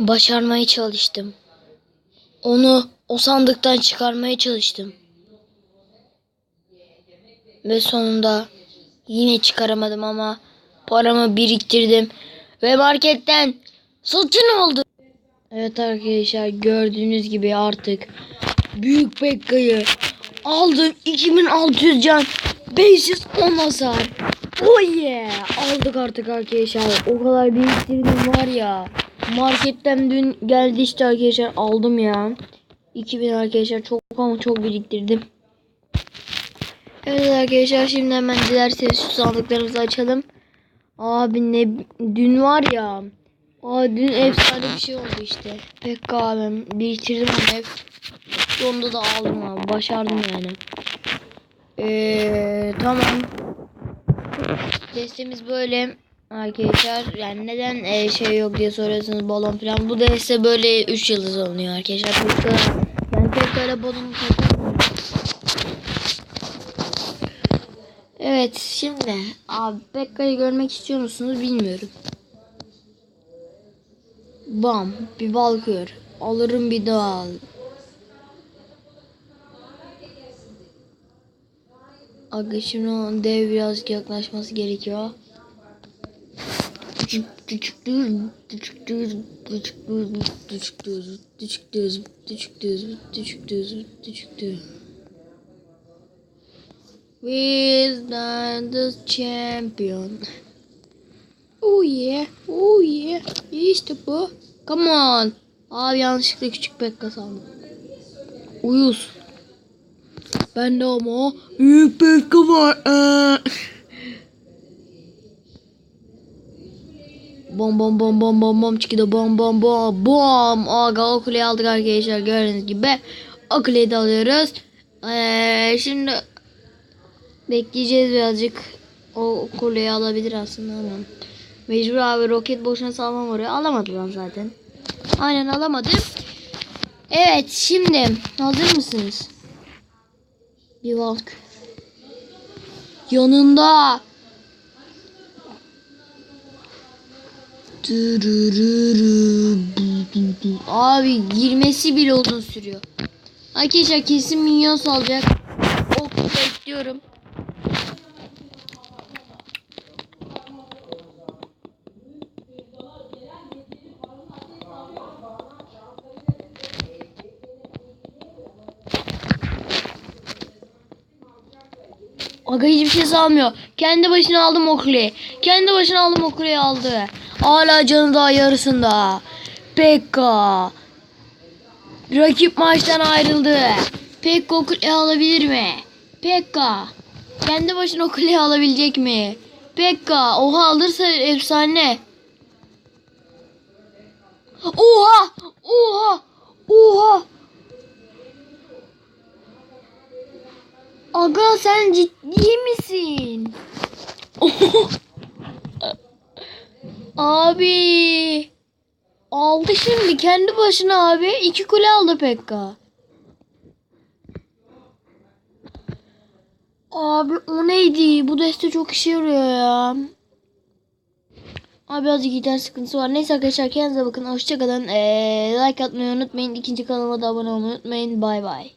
Başarmaya çalıştım. Onu o sandıktan çıkarmaya çalıştım. Ve sonunda yine çıkaramadım ama paramı biriktirdim ve marketten satın aldım. Evet arkadaşlar gördüğünüz gibi artık Büyük Bekka'yı aldım 2600 can 510 hasar. Oh yeah aldık artık arkadaşlar o kadar biriktirdim var ya marketten dün geldi işte arkadaşlar aldım ya 2000 arkadaşlar çok ama çok biriktirdim. Evet arkadaşlar şimdi hemen dilerseniz şu sandıklarımızı açalım. Abi ne dün var ya. Aa dün efsane bir şey oldu işte. Pekka abim biriktirdim onu hep. Sonunda da aldım abi. Başardım yani. Ee, tamam. Destemiz böyle arkadaşlar. Yani neden e, şey yok diye soruyorsunuz balon falan. Bu deste böyle 3 yıldız oluyor arkadaşlar. Pekka, yani Pekka ile balon. Evet şimdi abi Pekka'yı görmek istiyor musunuz bilmiyorum. Bam bir balkıyor. Alırım bir daha al. Aga şimdi dev birazcık yaklaşması gerekiyor. Küçük küçük diyorum, küçük diyorum, küçük diyorum, küçük diyorum, küçük diyorum, küçük diyorum, küçük diyorum, küçük diyorum. We're not the champion. Oh yeah, oh yeah. İşte bu. Come on. Abi yanlışlıkla küçük Pekka sandım. Uyuz. Ben de ama büyük Pekka var. Ee, Bom bom bom bom bom bom çıkıyor bom bom bom bom. Aga o kuleyi aldık arkadaşlar gördüğünüz gibi. O kuleyi de alıyoruz. Ee, şimdi bekleyeceğiz birazcık. O kuleyi alabilir aslında ama. Mecbur abi roket boşuna salmam oraya. Alamadı lan zaten. Aynen alamadım. Evet şimdi hazır mısınız? Bir bak. Yanında. Abi girmesi bile uzun sürüyor. Arkadaşlar kesin minyon salacak. O bekliyorum. Aga hiçbir şey salmıyor. Kendi başına aldım o kuleyi. Kendi başına aldım o kuleyi aldı. Hala canı daha yarısında. Pekka. Rakip maçtan ayrıldı. Pekka o kuleyi alabilir mi? Pekka. Kendi başına o kuleyi alabilecek mi? Pekka. Oha alırsa efsane. Oha. Oha. Oha. Aga sen ciddi misin? abi. Aldı şimdi kendi başına abi. iki kule aldı Pekka. Abi o neydi? Bu deste çok işe yarıyor ya. Abi azıcık internet sıkıntısı var. Neyse arkadaşlar kendinize bakın. Hoşçakalın. Ee, like atmayı unutmayın. İkinci kanalıma da abone olmayı unutmayın. Bay bay.